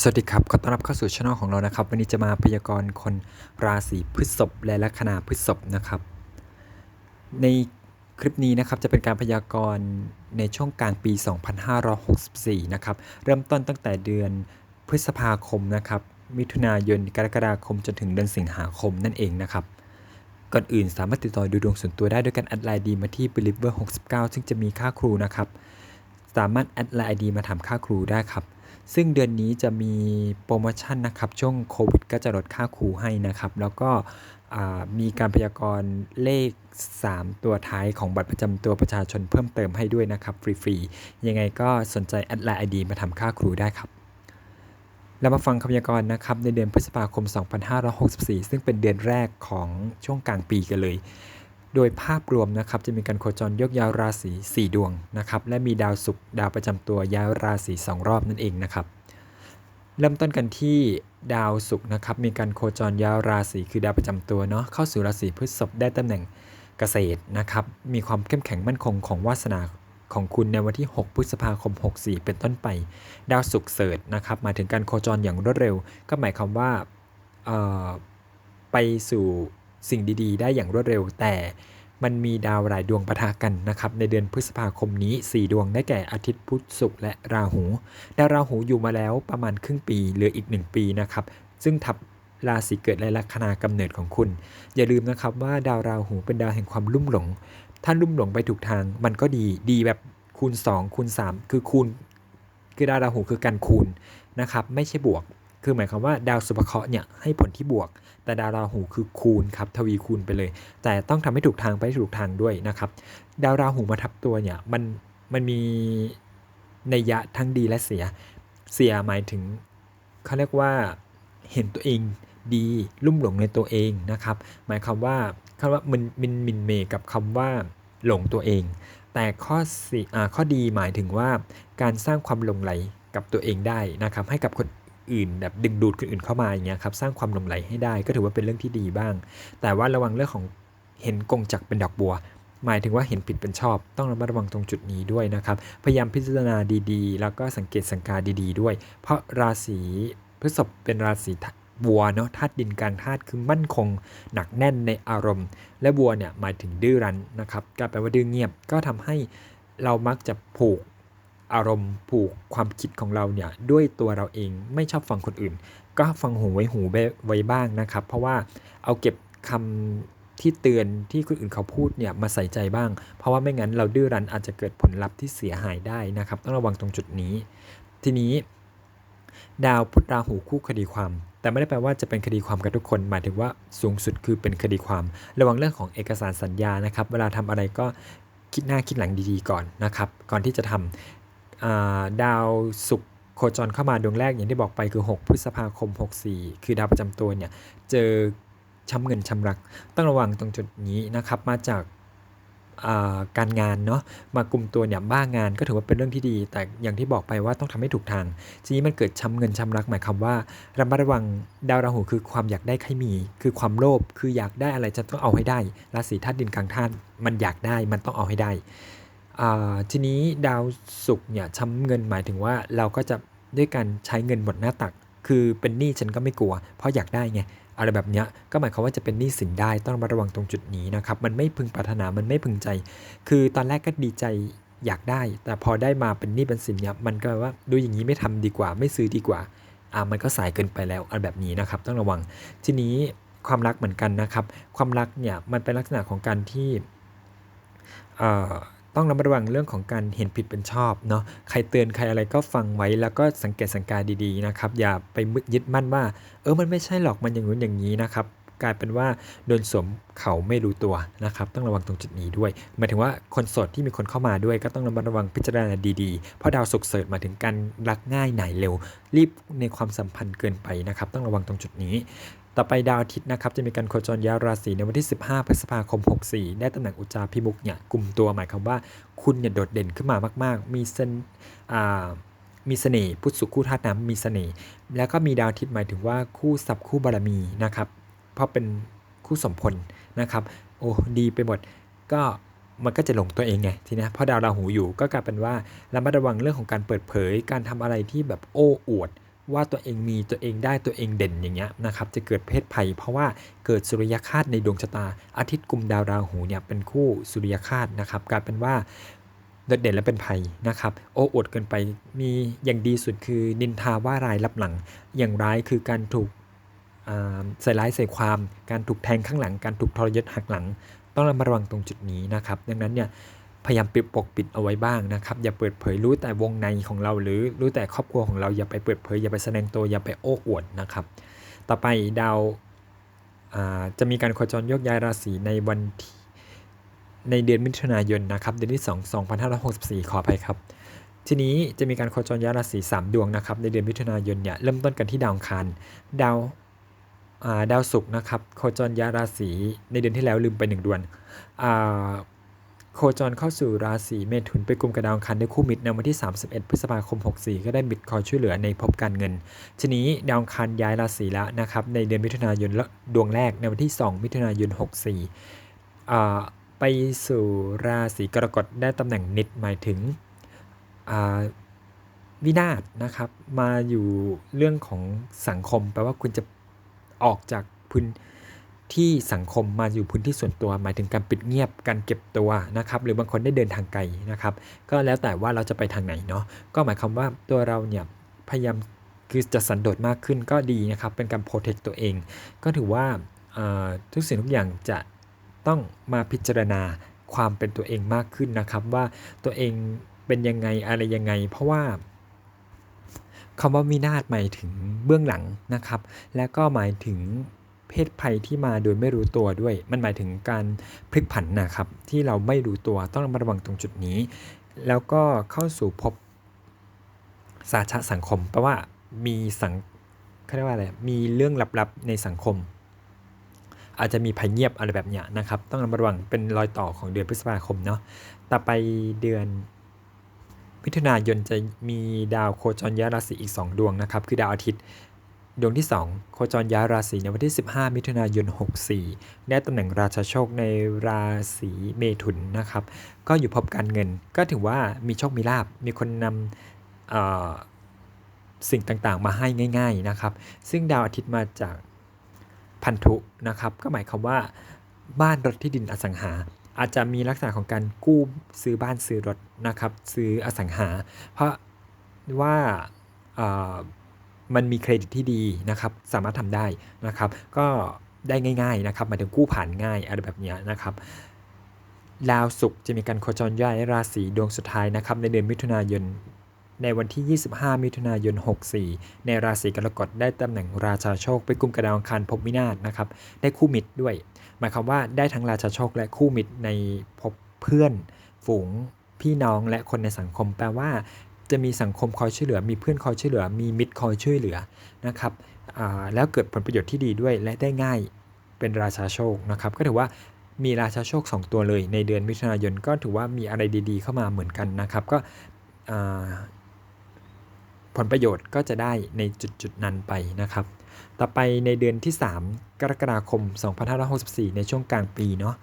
สวัสดีครับ ขอต้อนรับเข้าสู่ช่องของเรานะครับ วันนี้จะมาพยากรณ์คนราศีพฤษภและลัคนาพฤษภนะครับ ในคลิปนี้นะครับจะเป็นการพยากรณ์ในช่วงกลางปี 2564 นะครับ เริ่มต้นตั้งแต่เดือนพฤษภาคมนะครับ มิถุนายน กรกฎาคม จนถึงเดือนสิงหาคมนั่นเองนะครับ ก่อนอื่นสามารถติดต่อดูดวงส่วนตัวได้ด้วยการแอดไลน์ดีมาที่ believer 69 ซึ่งจะมีค่าครูนะครับ สามารถแอดไลน์ดีมาถามค่าครูได้ครับ ซึ่งเดือนนี้จะมีโปรโมชั่นนะครับ ช่วงโควิดก็จะลดค่าครูให้นะครับ แล้วก็มีการพยากรณ์เลข 3 ตัวท้ายของบัตรประจำตัวประชาชนเพิ่มเติมให้ด้วยนะครับ ฟรีๆ ยังไงก็สนใจแอดไลน์ไอดีมาทำค่าครูได้ครับเรามาฟังคำพยากรณ์นะครับ ในเดือนพฤษภาคม 2564 ซึ่งเป็นเดือนแรกของช่วงกลางปีกันเลย โดยภาพรวมนะครับจะมีการโคจรยกย้ายราศี 4 ดวงนะครับและมีดาวศุกร์ดาวประจำตัวย้ายราศี 2 รอบนั่นเองนะครับเริ่มต้นกันที่ดาวศุกร์นะครับมีการโคจรย้ายราศีคือดาวประจำตัวเนาะเข้าสู่ราศีพฤษภได้ตำแหน่งเกษตรนะครับมีความเข้มแข็งมั่นคงของวาสนาของคุณในวันที่ 6 พฤษภาคม 64 เป็นต้นไป ดาวศุกร์เสริฐนะครับมาถึงการโคจรอย่างรวดเร็ว ก็หมายความว่าเอ่อไปสู่ สิ่งดีๆ ได้อย่างรวดเร็ว แต่มันมีดาวหลายดวงปะทะกันนะครับ ในเดือนพฤษภาคมนี้ 4 ดวงได้แก่อาทิตย์พุธศุกร์และราหู ดาวราหูอยู่มาแล้วประมาณครึ่งปีเหลืออีก 1 ปีนะครับ ซึ่งทับราศีเกิดและลัคนากำเนิดของคุณ อย่าลืมนะครับว่าดาวราหูเป็นดาวแห่งความลุ่มหลง ถ้าลุ่มหลงไปถูกทาง มันก็ดีดีแบบคูณ 2 คูณ 3 คือคูณ คือดาวราหูคือการคูณนะครับ ไม่ใช่บวก คือหมายความว่าดาวสุภเคราะห์เนี่ยให้ผลที่บวก แต่ดาวราหูคือคูณครับทวีคูณไปเลย แต่ต้องทำให้ถูกทางไปให้ถูกทางด้วยนะครับ ดาวราหูมาทับตัวเนี่ยมันมันมีนัยยะทั้งดีและเสีย เสียหมายถึงเขาเรียกว่าเห็นตัวเองดีลุ่มหลงในตัวเองนะครับ หมายความว่าคำว่ามันมินมินเมกับคำว่าหลงตัวเอง แต่ข้อสีอ่าข้อดีหมายถึงว่าการสร้างความหลงไหลกับตัวเองได้นะครับ ให้กับคน อื่นแบบดึงดูดคนอื่นเข้ามาอย่างเงี้ยครับสร้างความหลงไหลให้ได้ก็ถือว่าเป็นเรื่องที่ดีบ้าง แต่ว่าระวังเรื่องของเห็นกงจักเป็นดอกบัว หมายถึงว่าเห็นผิดเป็นชอบ ต้องระมัดระวังตรงจุดนี้ด้วยนะครับพยายามพิจารณาดีๆ แล้วก็สังเกตสังการดีๆ ด้วย เพราะราศีพฤษภเป็นราศีวัวเนาะธาตุดินกลางธาตุคือมั่นคง หนักแน่นในอารมณ์ และวัวเนี่ยหมายถึงดื้อรั้นนะครับก็แปลว่าดื้อเงียบก็ทำให้เรามักจะผูก อารมณ์ผูกความคิดของเราเนี่ยด้วยตัวเราเองไม่ชอบฟังคนอื่น ก็ฟังหูไว้หูไว้บ้างนะครับ เพราะว่าเอาเก็บคำที่เตือนที่คนอื่นเขาพูดเนี่ยมาใส่ใจบ้าง เพราะว่าไม่งั้นเราดื้อรั้นอาจจะเกิดผลลัพธ์ที่เสียหายได้นะครับ ต้องระวังตรงจุดนี้ ทีนี้ ดาวพุธราหูคู่คดีความ แต่ไม่ได้แปลว่าจะเป็นคดีความกับทุกคนหมายถึงว่าสูงสุดคือเป็นคดีความ ระวังเรื่องของเอกสารสัญญานะครับ เวลาทำอะไรก็คิดหน้าคิดหลังดีๆก่อนนะครับ ก่อนที่จะทำอ่า ดาวศุกร์โคจรเข้ามาดวงแรกอย่างที่บอกไปคือ 6 พฤษภาคม 64 คือดาวประจำตัวเนี่ย เจอช้ำเงินช้ำรัก ต้องระวังตรงจุดนี้นะครับ มาจากาการงานเนาะมากลุ่มตัวเนี่ยบ้างานก็ถือว่าเป็นเรื่องที่ดี แต่อย่างที่บอกไปว่าต้องทำให้ถูกทางทีนี้มันเกิดช้ำเงินช้ำรักหมายความว่าระมัดระวังดาวราหูคือความอยากได้ใครมี คือความโลภคืออยากได้อะไรจะต้องเอาให้ได้ราศีธาตุดินกลางธาตุมันอยากได้มันต้องเอาให้ได้ ทีนี้ดาวศุกร์เนี่ยช้ำเงินหมายถึงว่าเราก็จะด้วยการใช้เงินหมดหน้าตัก คือเป็นหนี้ฉันก็ไม่กลัว เพราะอยากได้ไงอะไรแบบเนี้ยก็หมายความว่าจะเป็นหนี้สินได้ต้องระมัดระวังตรงจุดนี้นะครับมันไม่พึงปรารถนามันไม่พึงใจ คือตอนแรกก็ดีใจอยากได้ แต่พอได้มาเป็นหนี้เป็นสินเนี่ยมันก็ว่าดูอย่างนี้ไม่ทำดีกว่า ไม่ซื้อดีกว่าอ่ามันก็สายเกินไปแล้วอะไรแบบนี้นะครับ ต้องระวังทีนี้ความรักเหมือนกันนะครับ ความรักเนี่ยมันเป็นลักษณะของการที่เอ่อ ต้องระมัดระวังเรื่องของการเห็นผิดเป็นชอบเนาะใครเตือนใครอะไรก็ฟังไว้แล้วก็สังเกตสังการดีๆนะครับ อย่าไปยึดมั่นว่า เออมันไม่ใช่หรอกมันอย่างนู้นอย่างนี้นะครับกลายเป็นว่าโดนสวมเขาไม่รู้ตัวนะครับ ต้องระวังตรงจุดนี้ด้วยหมายถึงว่าคนโสดที่มีคนเข้ามาด้วย ก็ต้องระมัดระวังพิจารณาดีๆ เพราะดาวศุกร์เสริฐมาถึงการรักง่ายหน่ายเร็ว รีบในความสัมพันธ์เกินไปนะครับ ต้องระวังตรงจุดนี้ ต่อไปดาวอาทิตย์นะครับจะมีการโคจรย้ายราศีในวันที่ 15 พฤษภาคม 64 ได้ตำแหน่งอุจจาพิมุกเนี่ยกลุ่มตัวหมายความว่าคุณเนี่ยโดดเด่นขึ้นมามาก ๆ มีเซนอ่ามีเสน่ห์พุทธสุขคู่ธาตุน้ำมีเสน่ห์แล้วก็มีดาวอาทิตย์หมายถึงว่าคู่ทรัพย์คู่บารมีนะครับเพราะเป็นคู่สมพลนะครับโอ้ดีไปหมดก็มันก็จะหลงตัวเองไงทีนี้พราะดาวราหูอยู่ก็กลายเป็นว่าระมัดระวังเรื่องของการเปิดเผย การทำอะไรที่แบบโอ้อวด ว่าตัวเองมีตัวเองได้ตัวเองเด่นอย่างเงี้ยนะครับจะเกิดเพศภัย เพราะว่าเกิดสุริยคาตในดวงชะตา อาทิตย์กุมดาวราหูเนี่ยเป็นคู่สุริยคาตนะครับกลายเป็นว่าโดดเด่นและเป็นภัยนะครับ โอ้อวดเกินไปมีอย่างดีสุดคือนินทาว่ารายรับหลัง อย่างร้ายคือการถูกใส่ร้ายใส่ความ การถูกแทงข้างหลัง การถูกทรยศหักหลัง ต้องระมัดระวังตรงจุดนี้นะครับ ดังนั้นเนี่ย พยายามปิดปกปิดเอาไว้บ้างนะครับอย่าเปิดเผยรู้แต่วงในของเรา หรือรู้แต่ครอบครัวของเราอย่าไปเปิดเผยอย่าไปแสดงตัวอย่าไปโอ้อวดนะครับ ต่อไปดาวจะมีการโคจรโยกย้ายราศีในวันที่ในเดือนมิถุนายนนะครับเดือนที่ 2 2564 ขออภัยครับทีนี้จะมีการโคจรย้ายราศี3ดวงนะครับในเดือนมิถุนายนเนี่ยเริ่มต้นกันที่ดาวอังคารดาวดาวศุกร์นะครับโคจรย้ายราศีในเดือนที่แล้วลืมไปหนึ่งดวงอ่า โคจรเข้าสู่ราศีเมถุนไปกลุ่มกับดาวอังคารในคู่มิตรในวันที่ 31 พฤษภาคม 64 ก็ได้มิตรคอยช่วยเหลือในภพการเงิน ทีนี้ดาวอังคารย้ายราศีแล้วนะครับในเดือนมิถุนายนและดวงแรกในวันที่ 2 มิถุนายน 64 ไปสู่ราศีกรกฎได้ตำแหน่งนิดหมายถึงวินาศนะครับมาอยู่เรื่องของสังคมแปลว่าคุณจะออกจากพื้น ที่สังคมมาอยู่พื้นที่ส่วนตัว หมายถึงการปิดเงียบการเก็บตัวนะครับหรือบางคนได้เดินทางไกลนะครับ ก็แล้วแต่ว่าเราจะไปทางไหนเนาะก็หมายความว่าตัวเราเนี่ยพยายามคือจะสันโดษมากขึ้นก็ดีนะครับ เป็นการโปรเทคตัวเอง ก็ถือว่าทุกสิ่งทุกอย่างจะต้องมาพิจารณาความเป็นตัวเองมากขึ้นนะครับ ว่าตัวเองเป็นยังไงอะไรยังไง เพราะว่าคำว่าวินาศหมายถึงเบื้องหลังนะครับ และก็หมายถึง เพศภัยที่มาโดยไม่รู้ตัวด้วย มันหมายถึงการพลิกผันนะครับที่เราไม่รู้ตัวต้องระมัดระวังตรงจุดนี้ แล้วก็เข้าสู่ภพสาชะสังคมแปลว่ามีสังเขาเรียกว่าอะไรมีเรื่องลับๆในสังคม อาจจะมีภัยเงียบอะไรแบบเนี้ยนะครับ ต้องระมัดระวังเป็นรอยต่อของเดือนพฤษภาคมเนาะต่อไปเดือนมิถุนายนจะมีดาวโคจรย้ายราศีอีก 2 ดวงนะครับ คือดาวอาทิตย์ ดวงที่ 2 โคจรย้ายราศีในวันที่ 15 มิถุนายน 64 ได้ตำแหน่งราชาโชคในราศีเมถุนนะครับ ก็อยู่พบการเงิน ก็ถือว่ามีโชคมีลาบ มีคนนำสิ่งต่างๆ มาให้ง่าย ๆนะครับ ซึ่งดาวอาทิตย์มาจากพันธุนะครับ ก็หมายความว่าบ้านรถที่ดินอสังหา อาจจะมีลักษณะของการกู้ซื้อบ้านซื้อรถนะครับ ซื้ออสังหา เพราะว่า มันมีเครดิตที่ดีนะครับ สามารถทำได้นะครับ ก็ได้ง่ายๆนะครับหมายถึงกู้ผ่านง่ายอะไรแบบนี้นะครับดาวศุกร์จะมีการโคจรย้ายราศีดวงสุดท้ายนะครับในเดือนมิถุนายนในวันที่ 25 มิถุนายน 64 ในราศีกรกฎได้ตำแหน่งราชาโชค ไปกุมกับดาวอังคารภพวินาศนะครับได้คู่มิตรด้วย หมายความว่าได้ทั้งราชาโชคและคู่มิตรในภพเพื่อน ฝูงพี่น้องและคนในสังคม แปลว่า จะมีสังคมคอยช่วยเหลือ มีเพื่อนคอยช่วยเหลือ มีมิตรคอยช่วยเหลือนะครับแล้วเกิดผลประโยชน์ที่ดีด้วยและได้ง่ายเป็นราชาโชคนะครับ ก็ถือว่ามีราชาโชค 2 ตัวเลยในเดือนมิถุนายนก็ถือว่ามีอะไรดีๆ เข้ามาเหมือนกันนะครับ ก็ผลประโยชน์ก็จะได้ในจุดๆนั้นไปนะครับ ต่อไปในเดือนที่ 3 กรกฎาคม 2564 ในช่วงกลางปีเนาะ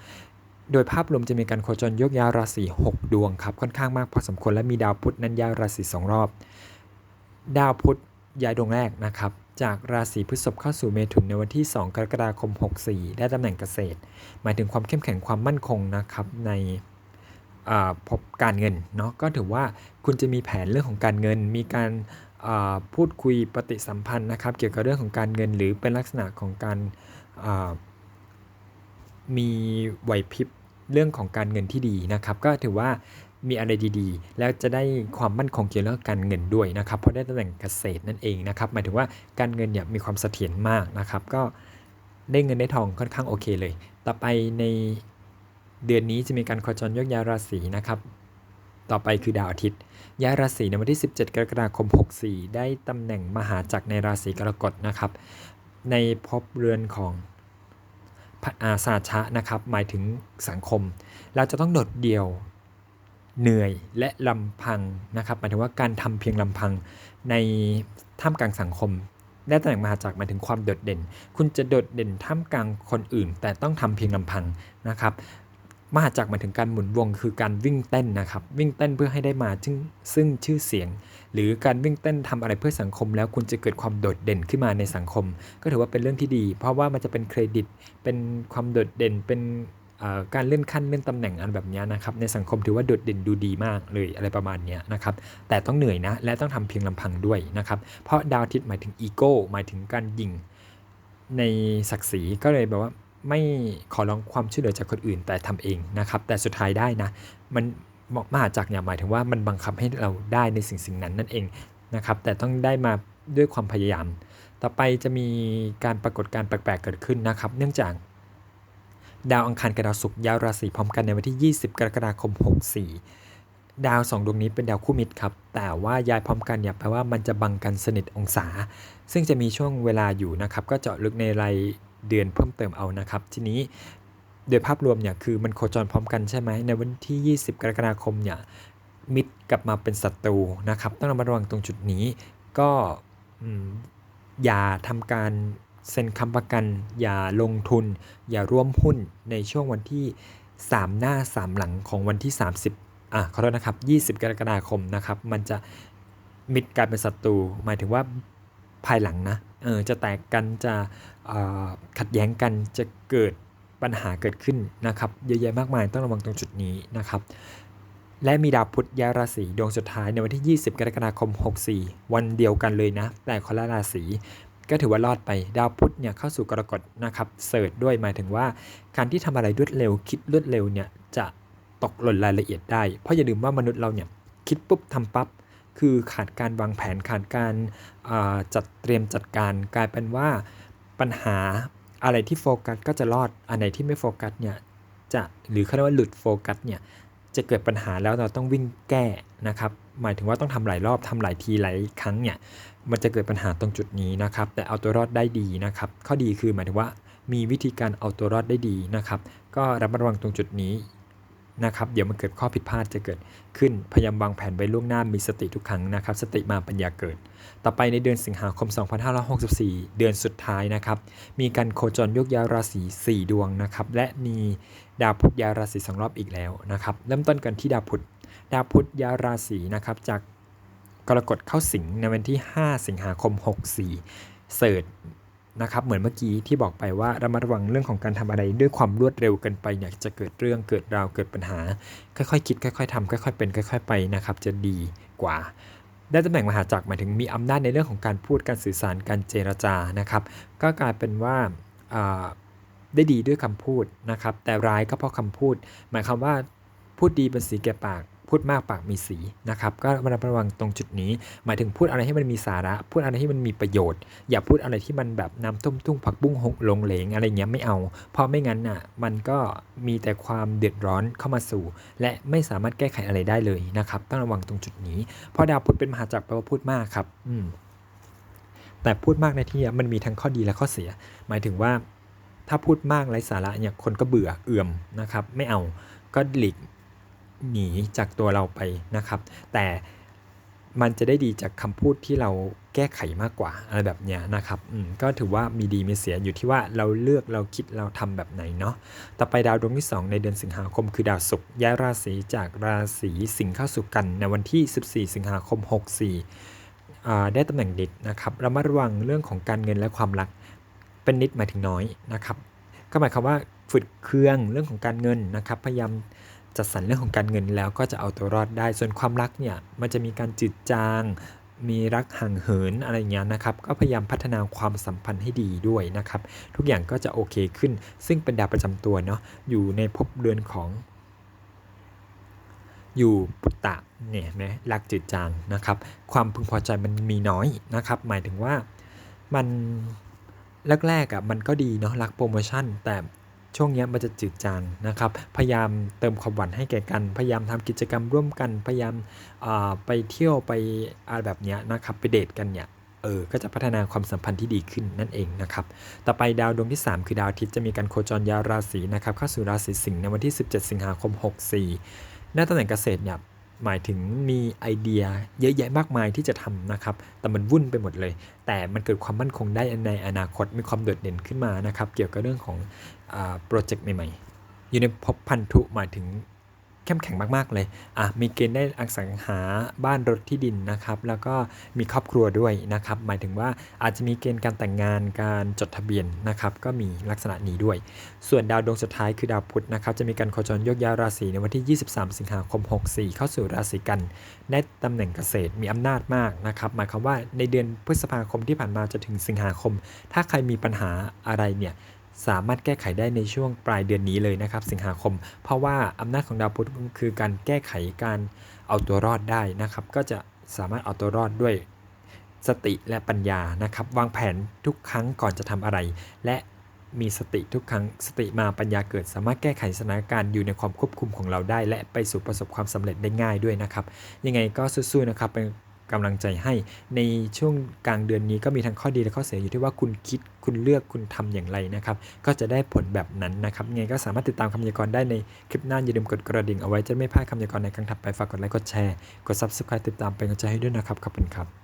โดยภาพรวมจะมีการโคจรยกย้ายราศี6ดวงครับค่อนข้างมากพอสมควรและมีดาวพุธนั้นย้ายราศี2รอบ ดาวพุธย้ายดวงแรกนะครับ จากราศีพฤษภเข้าสู่เมถุนในวันที่ 2 กรกฎาคม 64 ได้ตำแหน่งเกษตร หมายถึงความเข้มแข็งความมั่นคงนะครับในพบการเงินเนาะก็ถือว่าคุณจะมีแผนเรื่องของการเงิน มีการพูดคุยปฏิสัมพันธ์นะครับ เกี่ยวกับเรื่องของการเงินหรือเป็นลักษณะของการ มีไหวพริบเรื่องของการเงินที่ดีนะครับ ก็ถือว่ามีอะไรดีๆ แล้วจะได้ความมั่นคงเกี่ยวกับการเงินด้วยนะครับ เพราะได้ตำแหน่งเกษตรนั่นเองนะครับ หมายถึงว่าการเงินเนี่ยมีความเสถียรมากนะครับ ก็ได้เงินได้ทองค่อนข้างโอเคเลย ต่อไปในเดือนนี้จะมีการโคจรยกย้ายราศีนะครับ ต่อไปคือดาวอาทิตย์ ย้ายราศีในวันที่ 17 กรกฎาคม 64 ได้ตำแหน่งมหาจักรในราศีกรกฎนะครับ ในภพเรือนของ สาชะนะครับหมายถึงสังคม เราจะต้องโดดเดี่ยวเหนื่อยและลำพังนะครับหมายถึงว่าการทำเพียงลำพังในท่ามกลางสังคมได้ตำแหน่งมหาจักรหมายถึงความโดดเด่น คุณจะโดดเด่นท่ามกลางคนอื่น แต่ต้องทำเพียงลำพังนะครับ มหาจักรหมายถึงการหมุนวงคือการวิ่งเต้นนะครับ วิ่งเต้นเพื่อให้ได้มาซึ่งซึ่งชื่อเสียง หรือการวิ่งเต้นทำอะไรเพื่อสังคม แล้วคุณจะเกิดความโดดเด่นขึ้นมาในสังคม ก็ถือว่าเป็นเรื่องที่ดี เพราะว่ามันจะเป็นเครดิต เป็นความโดดเด่นเป็นการเลื่อนขั้นเลื่อนตำแหน่งอันแบบนี้นะครับในสังคมถือว่าโดดเด่นดูดีมากเลยอะไรประมาณนี้นะครับแต่ต้องเหนื่อยนะและต้องทำเพียงลำพังด้วยนะครับเพราะดาวอาทิตย์หมายถึงอีโก้หมายถึงการยิงในศักดิ์ศรีก็เลยแบบว่า ไม่ขอร้องความช่วยเหลือจากคนอื่น แต่ทำเองนะครับ แต่สุดท้ายได้นะ มันมาจักเนี่ยหมายถึงว่ามันบังคับให้เราได้ในสิ่งสิ่งนั้นนั่นเองนะครับ แต่ต้องได้มาด้วยความพยายาม ต่อไปจะมีการปรากฏการแปลกๆเกิดขึ้นนะครับ เนื่องจากดาวอังคารกับดาวศุกร์ย้ายราศีพร้อมกันในวันที่ 20 กรกฎาคม 64 ดาวสองดวงนี้เป็นดาวคู่มิตรครับ แต่ว่าย้ายพร้อมกันเนี่ยแปลว่ามันจะบังกันสนิทองศา ซึ่งจะมีช่วงเวลาอยู่นะครับ ก็เจาะลึกในราย เดือนเพิ่มเติมเอานะครับ ทีนี้โดยภาพรวมเนี่ยคือมันโคจรพร้อมกันใช่ไหมในวันที่ 20 กรกฎาคมเนี่ยมิตรกลับมาเป็นศัตรูนะครับ ต้องระมัดระวังตรงจุดนี้ ก็อย่าทำการเซ็นค้ำประกัน อย่าลงทุน อย่าร่วมหุ้นในช่วงวันที่ 3 หน้า 3 หลังของวันที่ 30อะขอโทษนะครับ 20 กรกฎาคมนะครับ มันจะมิตรกลายเป็นศัตรูหมายถึงว่าภายหลังนะ เออจะแตกกันจะขัดแย้งกันจะเกิดปัญหาเกิดขึ้นนะครับเยอะแยะมากมายต้องระวังตรงจุดนี้นะครับ และมีดาวพุธย้ายราศีดวงสุดท้ายในวันที่ 20 กรกฎาคม 64 วันเดียวกันเลยนะ แต่คนละราศีก็ถือว่ารอดไปดาวพุธเนี่ยเข้าสู่กรกฎนะครับเสิร์ชด้วยหมายถึงว่า การที่ทำอะไรรวดเร็วคิดรวดเร็วเนี่ยจะตกหล่นรายละเอียดได้ เพราะอย่าลืมว่ามนุษย์เราเนี่ยคิดปุ๊บทำปั๊บ คือขาดการวางแผนขาดการจัดเตรียมจัดการกลายเป็นว่าปัญหาอะไรที่โฟกัสก็จะรอดอันไหนที่ไม่โฟกัสเนี่ยจะหรือเขาเรียกว่าหลุดโฟกัสเนี่ยจะเกิดปัญหาแล้วเราต้องวิ่งแก้นะครับ หมายถึงว่าต้องทำหลายรอบทำหลายทีหลายครั้งเนี่ยมันจะเกิดปัญหาตรงจุดนี้นะครับ แต่เอาตัวรอดได้ดีนะครับ ข้อดีคือหมายถึงว่ามีวิธีการเอาตัวรอดได้ดีนะครับ ก็ระมัดระวังตรงจุดนี้ นะครับเดี๋ยวมันเกิดข้อผิดพลาดจะเกิดขึ้นพยายามวางแผนไว้ล่วงหน้ามีสติทุกครั้งนะครับ สติมาปัญญาเกิด ต่อไปในเดือนสิงหาคม 2564 เดือนสุดท้ายนะครับ มีการโคจรยกย้ายราศี 4 ดวงนะครับ และมีดาวพุธย้ายราศีสองรอบอีกแล้วนะครับ เริ่มต้นกันที่ดาวพุธดาวพุธย้ายราศีนะครับ จากกรกฎเข้าสิงห์ในวันที่ 5 สิงหาคม 64 เสิร์ช นะครับเหมือนเมื่อกี้ที่บอกไปว่าระมัดระวังเรื่องของการทำอะไรด้วยความรวดเร็วเกินไปเนี่ยจะเกิดเรื่องเกิดราวเกิดปัญหา ค่อยๆคิด ค่อยๆทำค่อยๆเป็นค่อย ๆ ไปนะครับจะดีกว่า ได้ตำแหน่งมหาจักรหมายถึงมีอำนาจในเรื่องของการพูดการสื่อสารการเจรจานะครับ ก็กลายเป็นว่าได้ดีด้วยคำพูดนะครับแต่ร้ายก็เพราะคำพูด หมายความว่าพูดดีเป็นสีแก่ปาก พูดมากปากมีสีนะครับก็ระมัดระวังตรงจุดนี้ หมายถึงพูดอะไรให้มันมีสาระ พูดอะไรที่มันมีประโยชน์ อย่าพูดอะไรที่มันแบบน้ำต้มตุ้งผักบุ้งหกลงเหลงอะไรเงี้ยไม่เอา เพราะไม่งั้นน่ะมันก็มีแต่ความเดือดร้อนเข้ามาสู่ และไม่สามารถแก้ไขอะไรได้เลยนะครับต้องระวังตรงจุดนี้เพราะดาวพุธเป็นมหาจักรแปลว่าพูดมากครับอืมแต่พูดมากในที่นี้มันมีทั้งข้อดีและข้อเสีย หมายถึงว่าถ้าพูดมากไร้สาระเนี่ยคนก็เบื่อเอื่อมนะครับ ไม่เอาก็หลีก หนีจากตัวเราไปนะครับ แต่มันจะได้ดีจากคำพูดที่เราแก้ไขมากกว่าอะไรแบบเนี้ยนะครับอืมก็ถือว่ามีดีมีเสียอยู่ที่ว่าเราเลือกเราคิดเราทำแบบไหนเนาะต่อไปดาวดวงที่ 2 ในเดือนสิงหาคมคือดาวศุกร์ย้ายราศีจากราศีสิงห์เข้าสู่กัน ในวันที่ 14 สิงหาคม 64อ่าได้ตำแหน่งนิดนะครับระมัดระวังเรื่องของการเงินและความรักเป็นนิดหมายถึงน้อยนะครับก็หมายความว่าฝึกเครื่องเรื่องของการเงินนะครับพยายาม จัดสรรเรื่องของการเงินแล้วก็จะเอาตัวรอดได้ ส่วนความรักเนี่ยมันจะมีการจืดจาง มีรักห่างเหินอะไรเงี้ยนะครับ ก็พยายามพัฒนาความสัมพันธ์ให้ดีด้วยนะครับ ทุกอย่างก็จะโอเคขึ้น ซึ่งเป็นดาวประจำตัวเนาะอยู่ในภพเดือนของ อยู่ปุตตะเนี่ยไหมรักจืดจางนะครับ ความพึงพอใจมันมีน้อยนะครับ หมายถึงว่ามันแรกๆอะมันก็ดีเนาะรักโปรโมชั่น แต่ ช่วงนี้มันจะจืดจางนะครับ พยายามเติมความหวานให้แก่กัน พยายามทำกิจกรรมร่วมกัน พยายามไปเที่ยวไปอะไรแบบนี้นะครับไปเดทกันเนี่ยเออ ก็จะพัฒนาความสัมพันธ์ที่ดีขึ้นนั่นเองนะครับ ต่อไปดาวดวงที่ 3 คือดาวอาทิตย์จะมีการโคจรย้ายราศีนะครับเข้าสู่ราศีสิงห์ในวันที่ 17 สิงหาคม 64หน้าตำแหน่งเกษตรเนี่ย หมายถึงมีไอเดียเยอะแยะมากมายที่จะทำนะครับ แต่มันวุ่นไปหมดเลย แต่มันเกิดความมั่นคงได้ในอนาคต มีความโดดเด่นขึ้นมานะครับ เกี่ยวกับเรื่องของโปรเจกต์ใหม่ๆ อยู่ในภพพันธุหมายถึง เข้มแข็งมาก ๆ เลยอะมีเกณฑ์ได้อสังหาบ้านรถที่ดินนะครับ แล้วก็มีครอบครัวด้วยนะครับ หมายถึงว่าอาจจะมีเกณฑ์การแต่งงานการจดทะเบียนนะครับ ก็มีลักษณะนี้ด้วย ส่วนดาวดวงสุดท้ายคือดาวพุธนะครับ จะมีการโคจรโยกย้ายราศีในวันที่ 23 สิงหาคม 64 เข้าสู่ราศีกันได้ตำแหน่งเกษตรมีอำนาจมากนะครับ หมายความว่าในเดือนพฤษภาคมที่ผ่านมาจะถึงสิงหาคม ถ้าใครมีปัญหาอะไรเนี่ย สามารถแก้ไขได้ในช่วงปลายเดือนนี้เลยนะครับ สิงหาคม เพราะว่าอำนาจของดาวพุธคือการแก้ไขการเอาตัวรอดได้นะครับ ก็จะสามารถเอาตัวรอดด้วยสติและปัญญานะครับ วางแผนทุกครั้งก่อนจะทำอะไร และมีสติทุกครั้งสติมาปัญญาเกิด สามารถแก้ไขสถานการณ์อยู่ในความควบคุมของเราได้ และไปสู่ประสบความสำเร็จได้ง่ายด้วยนะครับ ยังไงก็สู้ๆนะครับเป็น กำลังใจให้ ในช่วงกลางเดือนนี้ก็มีทั้งข้อดีและข้อเสียอยู่ที่ว่าคุณคิดคุณเลือกคุณทำอย่างไรนะครับ ก็จะได้ผลแบบนั้นนะครับไงก็สามารถติดตามคำพยากรณ์ได้ในคลิปหน้าอย่าลืมกดกระดิ่งเอาไว้จะไม่พลาดคำพยากรณ์ในครั้งถัดไปฝากกดไลค์กดแชร์กด subscribe ติดตามเป็นกำลังใจให้ด้วยนะครับขอบคุณครับ